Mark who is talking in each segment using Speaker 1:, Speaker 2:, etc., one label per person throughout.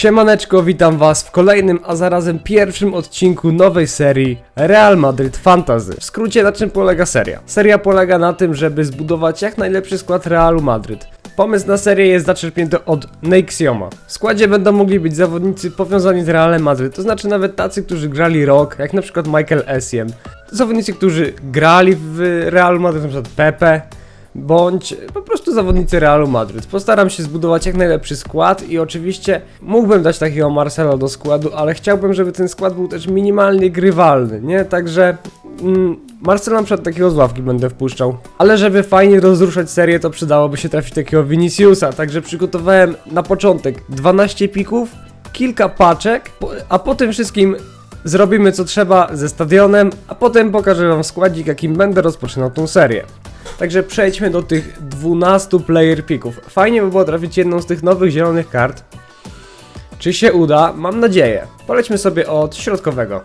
Speaker 1: Siemaneczko, witam was w kolejnym, a zarazem pierwszym odcinku nowej serii Real Madrid Fantasy. W skrócie na czym polega seria? Seria polega na tym, żeby zbudować jak najlepszy skład Realu Madryt. Pomysł na serię jest zaczerpnięty od Nexioma. W składzie będą mogli być zawodnicy powiązani z Realem Madryt, to znaczy nawet tacy, którzy grali rok, jak na przykład Michael Essien. Zawodnicy, którzy grali w Realu Madryt, przykład Pepe, bądź po prostu zawodnicy Realu Madryt. Postaram się zbudować jak najlepszy skład i oczywiście mógłbym dać takiego Marcela do składu, ale chciałbym, żeby ten skład był też minimalnie grywalny, nie? Także mm, Marcela przed takiego z ławki będę wpuszczał. Ale żeby fajnie rozruszać serię, to przydałoby się trafić takiego Viniciusa, także przygotowałem na początek 12 pików, kilka paczek, a po tym wszystkim zrobimy co trzeba ze stadionem, a potem pokażę wam składzik, jakim będę rozpoczynał tą serię. Także przejdźmy do tych 12 player picków. Fajnie by było trafić jedną z tych nowych zielonych kart. Czy się uda? Mam nadzieję. Polećmy sobie od środkowego.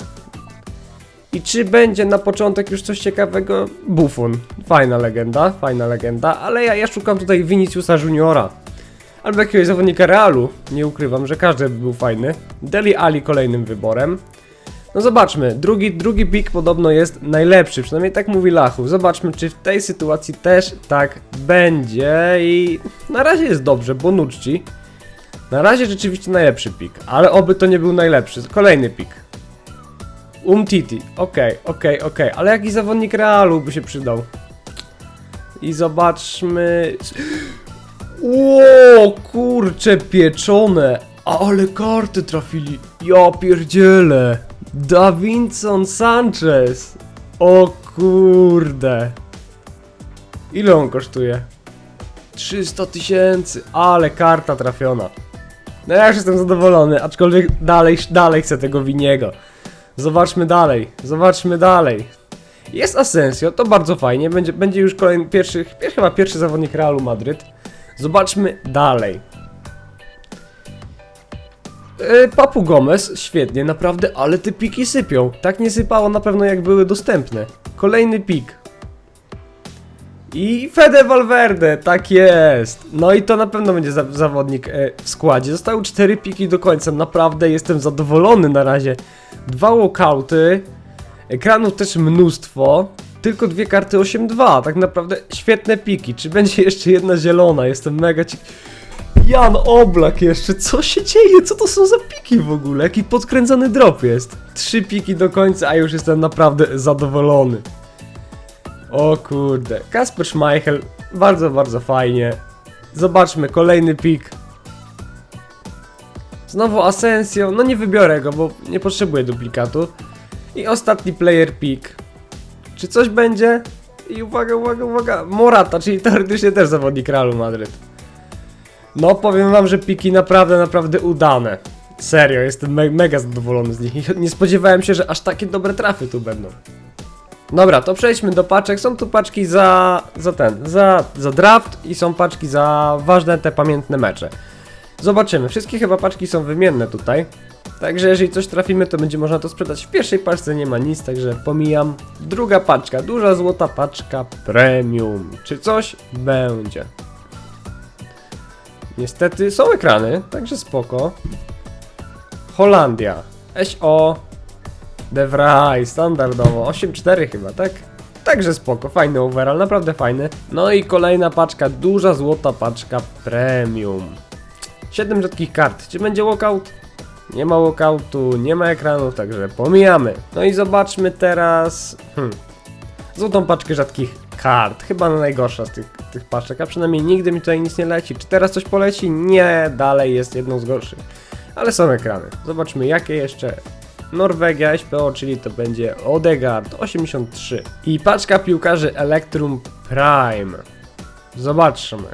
Speaker 1: I czy będzie na początek już coś ciekawego? Buffon. Fajna legenda, fajna legenda, ale ja, ja szukam tutaj Viniciusa Juniora. Albo jakiegoś zawodnika Realu. Nie ukrywam, że każdy by był fajny. Deli Ali kolejnym wyborem. No zobaczmy, drugi, drugi pik podobno jest najlepszy, przynajmniej tak mówi Lachu. Zobaczmy, czy w tej sytuacji też tak będzie i na razie jest dobrze, Bonucci. Na razie rzeczywiście najlepszy pik, ale oby to nie był najlepszy. Kolejny pik. Umtiti, okej, okej, okej, ale jaki zawodnik Realu by się przydał? I zobaczmy... Ło, kurcze pieczone! Ale karty trafili! Ja pierdzielę! Davinson Sanchez! O kurde! Ile on kosztuje? 300 tysięcy! Ale karta trafiona! No ja już jestem zadowolony, aczkolwiek dalej, dalej chcę tego winiego. Zobaczmy dalej, zobaczmy dalej. Jest Asensio, to bardzo fajnie, będzie, będzie już kolejny, pierwszy, pier, chyba pierwszy zawodnik Realu Madryt. Zobaczmy dalej. Yy, Papu Gomez, świetnie, naprawdę, ale te piki sypią. Tak nie sypało na pewno jak były dostępne. Kolejny pik. I Fede Valverde, tak jest. No i to na pewno będzie za zawodnik e, w składzie. Zostały cztery piki do końca, naprawdę jestem zadowolony na razie. Dwa walkouty, ekranów też mnóstwo, tylko dwie karty 8-2, tak naprawdę świetne piki. Czy będzie jeszcze jedna zielona? Jestem mega ci... Jan Oblak jeszcze, co się dzieje? Co to są za piki w ogóle? Jaki podkręcony drop jest? Trzy piki do końca, a już jestem naprawdę zadowolony. O kurde, Kasper Schmeichel, bardzo, bardzo fajnie. Zobaczmy, kolejny pik. Znowu Asensio, no nie wybiorę go, bo nie potrzebuję duplikatu. I ostatni player pick. Czy coś będzie? I uwaga, uwaga, uwaga, Morata, czyli teoretycznie też zawodnik Realu Madryt. No, powiem wam, że piki naprawdę, naprawdę udane. Serio, jestem me mega zadowolony z nich. Nie spodziewałem się, że aż takie dobre trafy tu będą. Dobra, to przejdźmy do paczek. Są tu paczki za, za ten, za, za draft i są paczki za ważne te pamiętne mecze. Zobaczymy. Wszystkie chyba paczki są wymienne tutaj. Także jeżeli coś trafimy, to będzie można to sprzedać. W pierwszej paczce nie ma nic, także pomijam. Druga paczka, duża złota paczka premium. Czy coś będzie? Niestety są ekrany, także spoko. Holandia. SO. De Vrij, standardowo. 8-4 chyba, tak? Także spoko, fajny overall, naprawdę fajny. No i kolejna paczka, duża złota paczka premium. 7 rzadkich kart. Czy będzie walkout? Nie ma walkoutu, nie ma ekranów, także pomijamy. No i zobaczmy teraz. Hmm. Złotą paczkę rzadkich kart. Chyba najgorsza z tych, tych paczek, a przynajmniej nigdy mi tutaj nic nie leci. Czy teraz coś poleci? Nie, dalej jest jedną z gorszych. Ale są ekrany. Zobaczmy jakie jeszcze. Norwegia SPO, czyli to będzie Odegaard 83. I paczka piłkarzy Electrum Prime. Zobaczmy.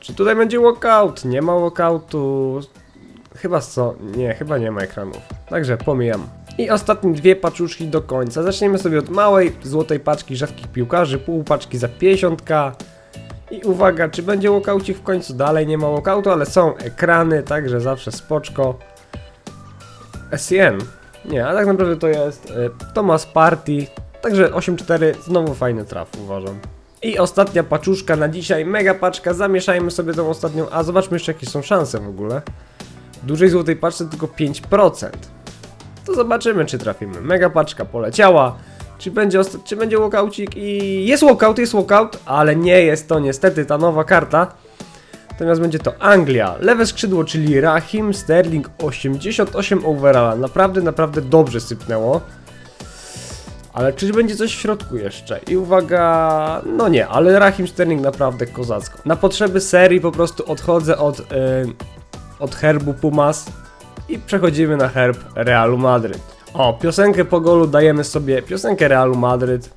Speaker 1: Czy tutaj będzie walkout? Nie ma walkoutu. Chyba co? Nie, chyba nie ma ekranów. Także pomijam. I ostatnie dwie paczuszki do końca. Zaczniemy sobie od małej, złotej paczki rzadkich piłkarzy, pół paczki za 50. I uwaga, czy będzie walkoucik w końcu? Dalej nie ma walkoutu, ale są ekrany, także zawsze spoczko. SCN. Nie, a tak naprawdę to jest y, Thomas Party. Także 8-4, znowu fajny traf, uważam. I ostatnia paczuszka na dzisiaj, mega paczka, zamieszajmy sobie tą ostatnią, a zobaczmy jeszcze jakie są szanse w ogóle. W dużej złotej paczce tylko 5%. To zobaczymy, czy trafimy. Mega paczka poleciała. Czy będzie, czy będzie walkoucik i... Jest walkout, jest walkout, ale nie jest to niestety ta nowa karta. Natomiast będzie to Anglia. Lewe skrzydło, czyli Rahim Sterling 88 overalla. Naprawdę, naprawdę dobrze sypnęło. Ale czy będzie coś w środku jeszcze? I uwaga, no nie, ale Rahim Sterling naprawdę kozacko. Na potrzeby serii po prostu odchodzę od, yy, od herbu Pumas i przechodzimy na herb Realu Madryt. O, piosenkę po golu dajemy sobie, piosenkę Realu Madryt.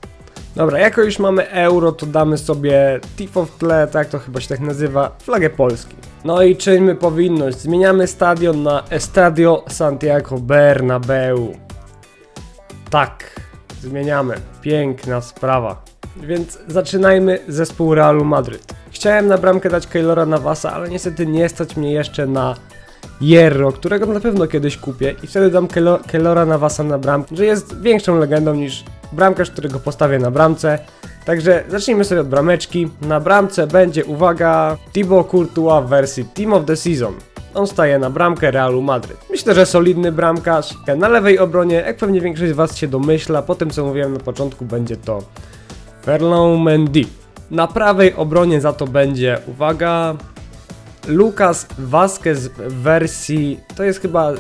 Speaker 1: Dobra, jako już mamy euro, to damy sobie tifo w tle, tak to chyba się tak nazywa, flagę Polski. No i czyńmy powinność, zmieniamy stadion na Estadio Santiago Bernabeu. Tak, zmieniamy. Piękna sprawa. Więc zaczynajmy zespół Realu Madryt. Chciałem na bramkę dać Keylora Navasa, ale niestety nie stać mnie jeszcze na Hierro, którego na pewno kiedyś kupię i wtedy dam Kelo- Keylora Navasa na bramkę, że jest większą legendą niż bramkarz, którego postawię na bramce. Także zacznijmy sobie od brameczki. Na bramce będzie, uwaga, Thibaut Courtois w wersji Team of the Season. On staje na bramkę Realu Madryt. Myślę, że solidny bramkarz. Na lewej obronie, jak pewnie większość z Was się domyśla, po tym co mówiłem na początku, będzie to Ferland Mendy. Na prawej obronie za to będzie, uwaga, Lucas Vasquez w wersji, to jest chyba e,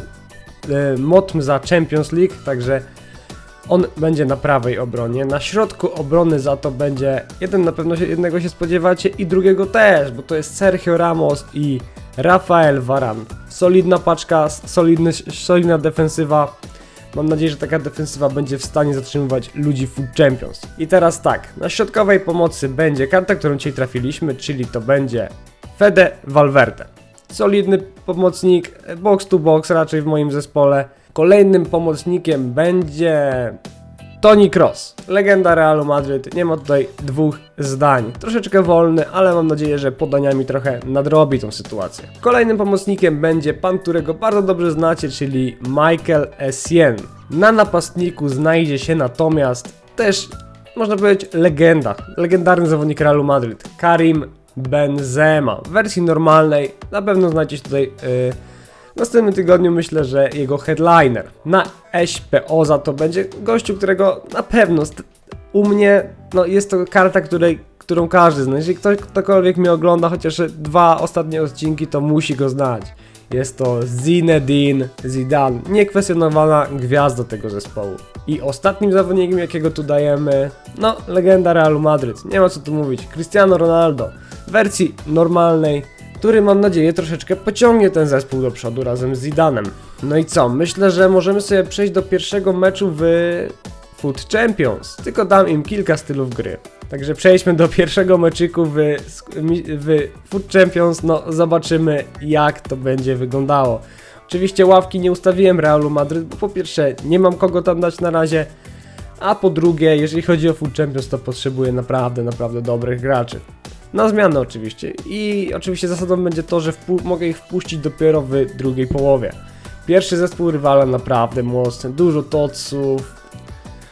Speaker 1: motm za Champions League, także on będzie na prawej obronie. Na środku obrony za to będzie jeden na pewno się, jednego się spodziewacie i drugiego też, bo to jest Sergio Ramos i Rafael Varan. Solidna paczka, solidny, solidna defensywa. Mam nadzieję, że taka defensywa będzie w stanie zatrzymywać ludzi Food Champions. I teraz tak, na środkowej pomocy będzie karta, którą dzisiaj trafiliśmy, czyli to będzie Fede Valverde. Solidny pomocnik, box to box raczej w moim zespole. Kolejnym pomocnikiem będzie Toni Kroos, legenda Realu Madryt. Nie ma tutaj dwóch zdań. Troszeczkę wolny, ale mam nadzieję, że podaniami trochę nadrobi tą sytuację. Kolejnym pomocnikiem będzie pan, którego bardzo dobrze znacie, czyli Michael Essien. Na napastniku znajdzie się natomiast też, można powiedzieć, legenda. Legendarny zawodnik Realu Madryt. Karim Benzema. W wersji normalnej na pewno znajdziecie tutaj... Yy, w następnym tygodniu myślę, że jego headliner na SPO za to będzie gościu, którego na pewno u mnie no, jest to karta, której, którą każdy zna. Jeżeli ktoś, ktokolwiek mnie ogląda chociaż dwa ostatnie odcinki, to musi go znać. Jest to Zinedine Zidane, niekwestionowana gwiazda tego zespołu. I ostatnim zawodnikiem, jakiego tu dajemy, no, legenda Realu Madryt. Nie ma co tu mówić. Cristiano Ronaldo w wersji normalnej, który mam nadzieję troszeczkę pociągnie ten zespół do przodu razem z Zidanem. No i co? Myślę, że możemy sobie przejść do pierwszego meczu w Food Champions. Tylko dam im kilka stylów gry. Także przejdźmy do pierwszego meczyku w, w Food Champions. No, zobaczymy jak to będzie wyglądało. Oczywiście ławki nie ustawiłem Realu Madryt, bo po pierwsze nie mam kogo tam dać na razie, a po drugie, jeżeli chodzi o Food Champions, to potrzebuję naprawdę, naprawdę dobrych graczy. Na zmianę oczywiście. I oczywiście zasadą będzie to, że mogę ich wpuścić dopiero w drugiej połowie. Pierwszy zespół rywala naprawdę mocny, dużo toców.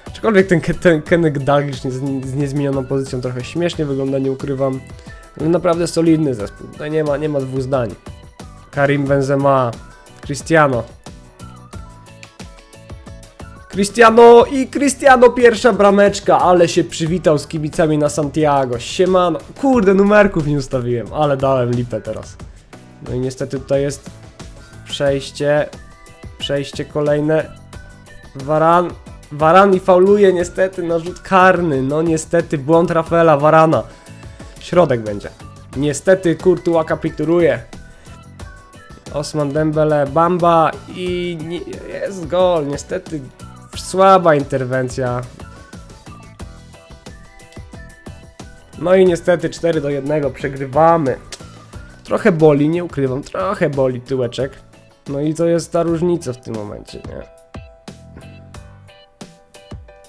Speaker 1: Aczkolwiek ten, ten Kenek Dalglish z, niezmienioną pozycją trochę śmiesznie wygląda, nie ukrywam. Ale naprawdę solidny zespół. Tutaj nie ma, nie ma dwóch zdań. Karim Benzema, Cristiano. Cristiano i Cristiano pierwsza brameczka, ale się przywitał z kibicami na Santiago. Siemano. Kurde, numerków nie ustawiłem, ale dałem lipę teraz. No i niestety tutaj jest przejście. Przejście kolejne. Waran. Waran i fauluje niestety na rzut karny. No niestety błąd Rafaela Varana. Środek będzie. Niestety Courtois kapituluje. Osman Dembele, Bamba i jest gol. Niestety słaba interwencja. No i niestety 4 do 1 przegrywamy. Trochę boli, nie ukrywam, trochę boli tyłeczek. No i to jest ta różnica w tym momencie, nie?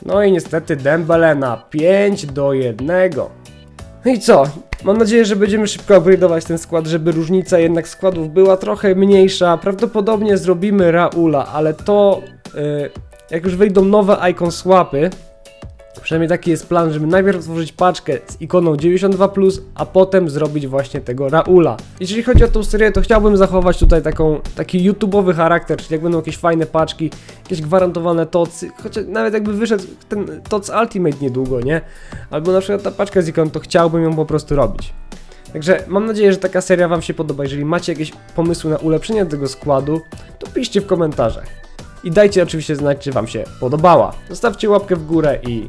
Speaker 1: No i niestety Dembele na 5 do 1. No i co? Mam nadzieję, że będziemy szybko upgrade'ować ten skład, żeby różnica jednak składów była trochę mniejsza. Prawdopodobnie zrobimy Raula, ale to y, jak już wyjdą nowe icon swapy, Przynajmniej taki jest plan, żeby najpierw stworzyć paczkę z ikoną 92+, a potem zrobić właśnie tego Raula. Jeżeli chodzi o tą serię, to chciałbym zachować tutaj taką, taki YouTube'owy charakter, czyli jak będą jakieś fajne paczki, jakieś gwarantowane tocy, chociaż nawet jakby wyszedł ten toc Ultimate niedługo, nie? Albo na przykład ta paczka z ikon, to chciałbym ją po prostu robić. Także mam nadzieję, że taka seria Wam się podoba. Jeżeli macie jakieś pomysły na ulepszenie tego składu, to piszcie w komentarzach. I dajcie oczywiście znać, czy Wam się podobała. Zostawcie łapkę w górę i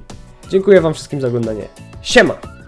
Speaker 1: dziękuję Wam wszystkim za oglądanie. Siema!